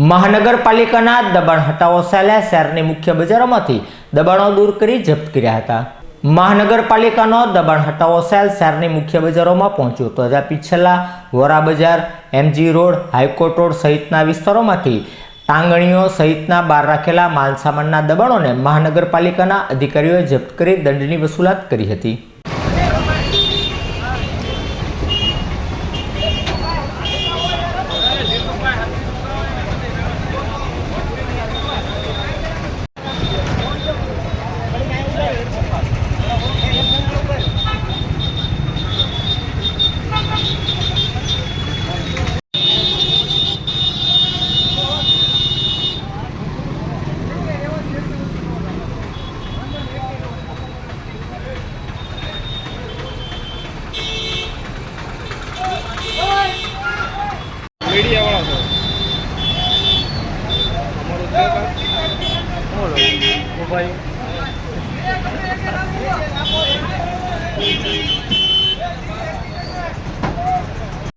મહાનગરપાલિકાના દબાણ હટાવો સેલે શહેરની મુખ્ય બજારોમાંથી દબાણો દૂર કરી જપ્ત કર્યા હતા. મહાનગરપાલિકાનો દબાણ હટાવો સેલ શહેરની મુખ્ય બજારોમાં પહોંચ્યો તો જ્યાં છેલ્લા વોરા બજાર, એમજી રોડ, હાઈકોર્ટ રોડ સહિતના વિસ્તારોમાંથી ટાંગણીઓ સહિતના બહાર રાખેલા માલસામાનના દબાણોને મહાનગરપાલિકાના અધિકારીઓએ જપ્ત કરી દંડની વસૂલાત કરી હતી. મીડિયા વાળા છો. અમારું ભાઈ.